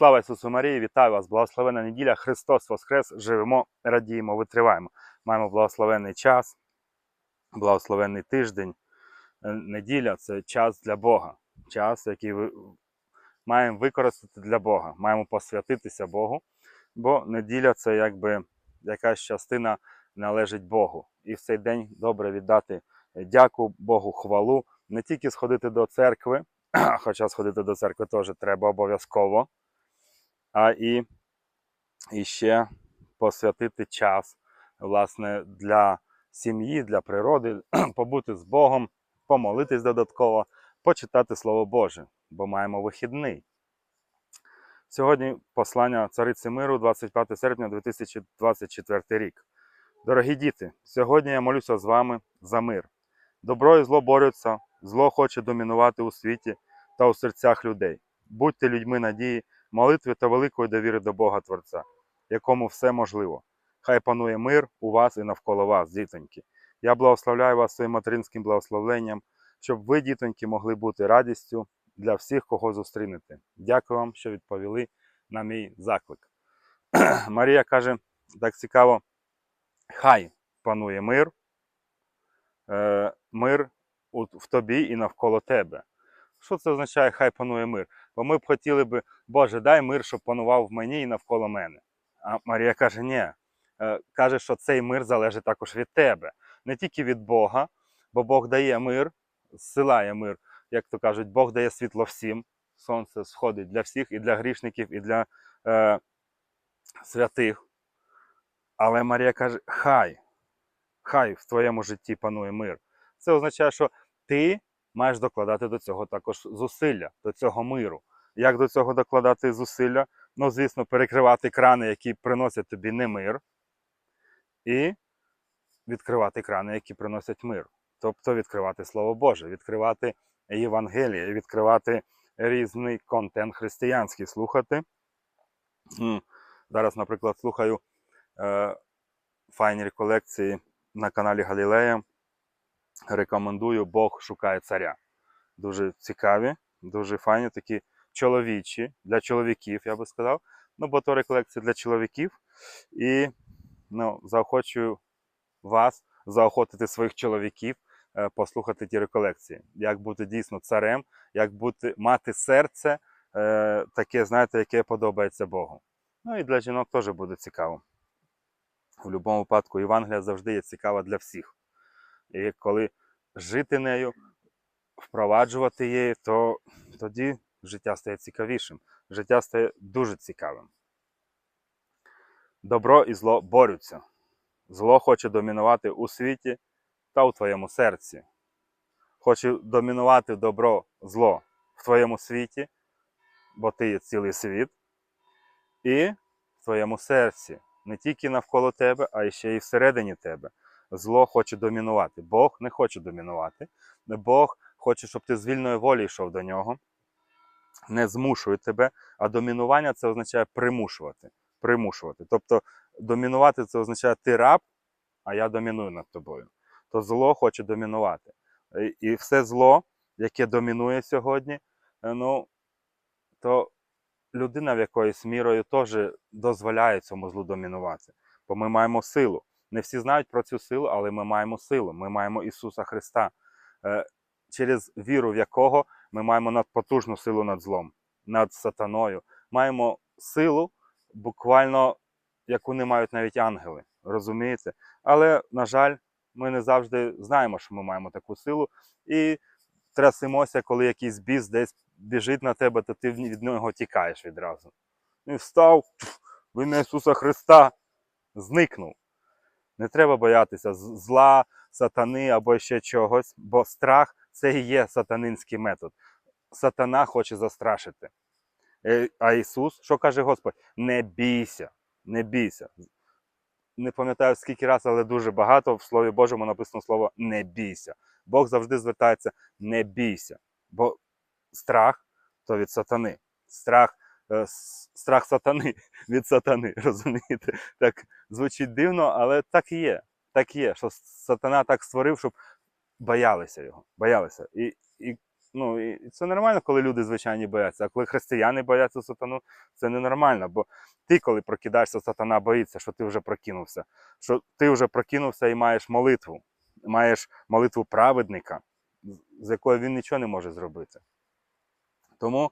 Слава Ісусу Марії, вітаю вас! Благословена неділя, Христос Воскрес! Живемо, радіємо, витриваємо. Маємо благословенний час, благословенний тиждень. Е, Неділя це час для Бога, час, який ви маємо використати для Бога, маємо посвятитися Богу, бо неділя це якби якась частина належить Богу. І в цей день добре віддати дяку Богу, хвалу, не тільки сходити до церкви, хоча сходити до церкви теж треба обов'язково, а і, і ще посвятити час власне, для сім'ї, для природи, побути з Богом, помолитись додатково, почитати Слово Боже, бо маємо вихідний. Сьогодні послання Цариці Миру, 25 серпня 2024 рік. Дорогі діти, сьогодні я молюся з вами за мир. Добро і зло борються, зло хоче домінувати у світі та у серцях людей. Будьте людьми надії, молитви та великої довіри до Бога Творця, якому все можливо. Хай панує мир у вас і навколо вас, дітоньки. Я благословляю вас своїм материнським благословенням, щоб ви, дітоньки, могли бути радістю для всіх, кого зустрінете. Дякую вам, що відповіли на мій заклик. Марія каже, так цікаво, хай панує мир, е, мир в тобі і навколо тебе. Що це означає, хай панує мир? Бо ми б хотіли би, Боже, дай мир, щоб панував в мені і навколо мене. А Марія каже, ні. Е, Каже, що цей мир залежить також від тебе, не тільки від Бога, бо Бог дає мир, зсилає мир, як то кажуть, Бог дає світло всім. Сонце сходить для всіх, і для грішників, і для е, святих. Але Марія каже: хай, хай в твоєму житті панує мир. Це означає, що ти маєш докладати до цього також зусилля, до цього миру. Як до цього докладати зусилля? Ну, звісно, перекривати крани, які приносять тобі не мир, і відкривати крани, які приносять мир. Тобто відкривати Слово Боже, відкривати Євангеліє, відкривати різний контент християнський, слухати. Зараз, наприклад, слухаю е, файні реколекції на каналі Галілея. Рекомендую Бог шукає царя. Дуже цікаві, дуже файні, такі чоловічі, для чоловіків, я би сказав. Ну, бо то реколекції для чоловіків. І ну, заохочую вас заохотити своїх чоловіків е, послухати ті реколекції. Як бути дійсно царем, як бути, мати серце е, таке, знаєте, яке подобається Богу. Ну і для жінок теж буде цікаво. В будь-якому випадку Євангелія завжди є цікава для всіх. І коли жити нею, впроваджувати її, то тоді життя стає цікавішим. Життя стає дуже цікавим. Добро і зло борються. Зло хоче домінувати у світі та у твоєму серці. Хоче домінувати добро, зло в твоєму світі, бо ти є цілий світ, і в твоєму серці. Не тільки навколо тебе, а ще й всередині тебе. Зло хоче домінувати. Бог не хоче домінувати. Бог хоче, щоб ти з вільної волі йшов до нього. Не змушує тебе, а домінування це означає примушувати. примушувати. Тобто домінувати це означає ти раб, а я доміную над тобою. То зло хоче домінувати. І- все зло, яке домінує сьогодні, е, ну, то людина в якоюсь мірою теж дозволяє цьому злу домінувати. Бо ми маємо силу. Не всі знають про цю силу, але ми маємо силу. Ми маємо Ісуса Христа, е, через віру в якого ми маємо надпотужну силу над злом, над сатаною. Маємо силу, буквально, яку не мають навіть ангели. Розумієте? Але, на жаль, ми не завжди знаємо, що ми маємо таку силу, і трясемося, коли якийсь біс десь біжить на тебе, то ти від нього тікаєш відразу. Він встав в ім'я Ісуса Христа, зникнув. Не треба боятися зла, сатани або ще чогось, бо страх це і є сатанинський метод. Сатана хоче застрашити. Е, А Ісус, що каже Господь? Не бійся, не бійся. Не пам'ятаю скільки разів, але дуже багато в Слові Божому написано слово не бійся. Бог завжди звертається не бійся. Бо страх то від сатани. Страх, страх сатани від сатани. Розумієте? Так звучить дивно, але так і є. Так є, що сатана так створив, щоб боялися його. Боялися. І, і Ну, і це нормально, коли люди звичайні бояться. А коли християни бояться сатану, це ненормально. Бо ти, коли прокидаєшся, сатана боїться, що ти вже прокинувся. Що ти вже прокинувся і маєш молитву. Маєш молитву праведника, з- якою він нічого не може зробити. Тому е,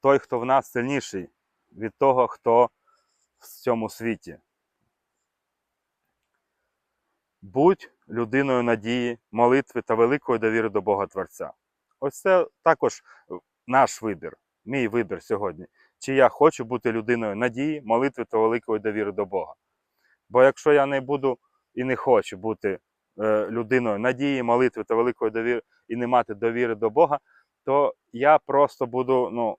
той, хто в нас сильніший від того, хто в цьому світі. Будь людиною надії, молитви та великої довіри до Бога Творця. Ось це також е, наш вибір, мій вибір сьогодні. Чи я хочу бути людиною надії, молитви та великої довіри до Бога. Бо якщо я не буду і не хочу бути е, людиною надії, молитви та великої довіри і не мати довіри до Бога, то я просто буду, ну,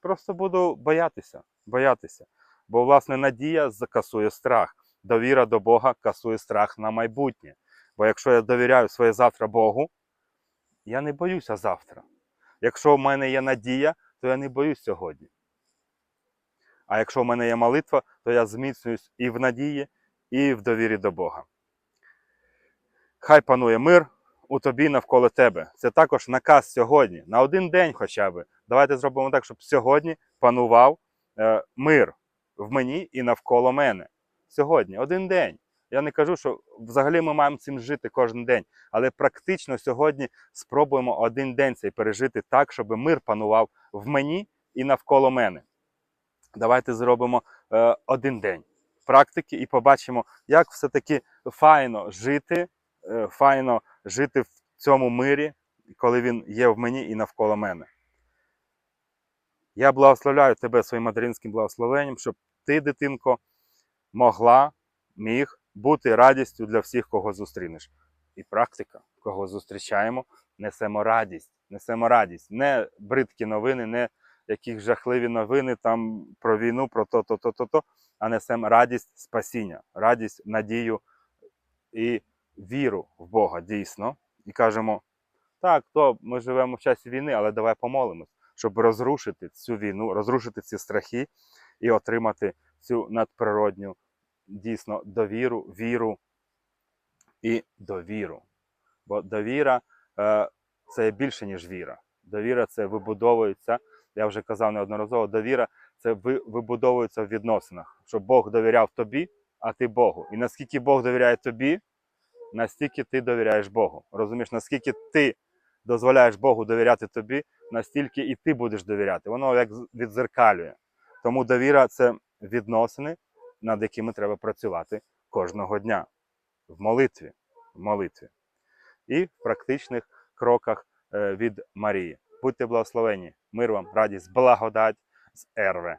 просто буду боятися, боятися. Бо, власне, надія закасує страх. Довіра до Бога касує страх на майбутнє. Бо якщо я довіряю своє завтра Богу, я не боюся завтра. Якщо в мене є надія, то я не боюсь сьогодні. А якщо в мене є молитва, то я зміцнююсь і в надії, і в довірі до Бога. Хай панує мир у тобі навколо тебе. Це також наказ сьогодні, на один день хоча б. Давайте зробимо так, щоб сьогодні панував е, мир в мені і навколо мене. Сьогодні, один день. Я не кажу, що взагалі ми маємо цим жити кожен день, але практично сьогодні спробуємо один день цей пережити так, щоб мир панував в мені і навколо мене. Давайте зробимо е, один день практики і побачимо, як все-таки файно жити, е, файно жити в цьому мирі, коли він є в мені і навколо мене. Я благословляю тебе своїм материнським благословенням, щоб ти, дитинко, могла, міг бути радістю для всіх, кого зустрінеш. І практика, кого зустрічаємо, несемо радість. Несемо радість. Не бридкі новини, не якісь жахливі новини там про війну, про то, то, то, то, то, а несемо радість спасіння, радість, надію і віру в Бога дійсно. І кажемо: так, то ми живемо в часі війни, але давай помолимось, щоб розрушити цю війну, розрушити ці страхи і отримати цю надприродню дійсно довіру, віру і довіру. Бо довіра е, це більше, ніж віра. Довіра це вибудовується. Я вже казав неодноразово, довіра це ви- вибудовується в відносинах, щоб Бог довіряв тобі, а ти Богу. І наскільки Бог довіряє тобі, настільки ти довіряєш Богу. Розумієш, наскільки ти дозволяєш Богу довіряти тобі, настільки і ти будеш довіряти. Воно як відзеркалює. Тому довіра це відносини, над якими треба працювати кожного дня в молитві, в молитві і в практичних кроках е, від Марії. Будьте благословені, мир вам, радість, благодать з Ерве.